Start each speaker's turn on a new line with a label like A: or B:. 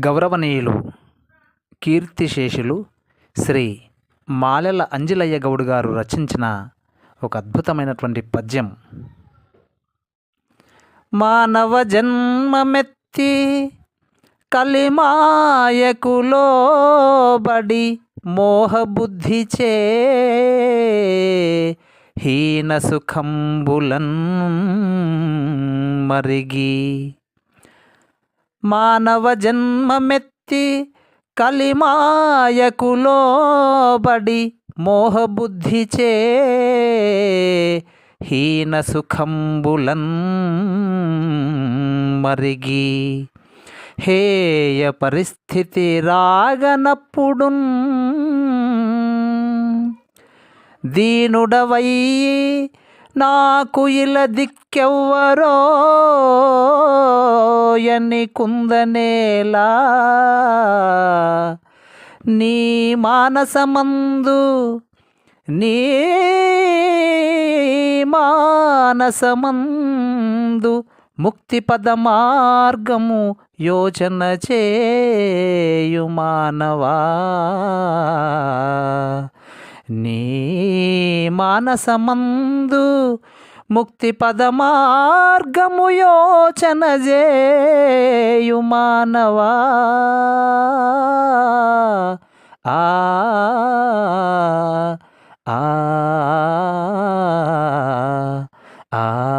A: గౌరవనీయులు కీర్తిశేషులు శ్రీ మాలెల అంజలయ్య గౌడ్ గారు రచించిన ఒక అద్భుతమైనటువంటి పద్యం. మానవ జన్మమెత్తి కలిమాయకు లోబడి మోహబుద్ధిచే హీన సుఖంబులన్ మరిగి మానవ జన్మమెత్తి కలిమాయకు లోబడి మోహబుద్ధిచే హీన సుఖంబులన్ మరిగి. హేయ పరిస్థితి రాగనప్పుడు దీనుడవై నాకు ఇలా దిక్కెవ్వరో ఎన్ని కుందనేలా. నీ మానసమందు నీ మానసమందు ముక్తి పద మార్గము యోచన చేయు మానవా. నీ మానసమందు ముక్తి పదమార్గము యోచన జేయు మానవా. ఆ ఆ ఆ.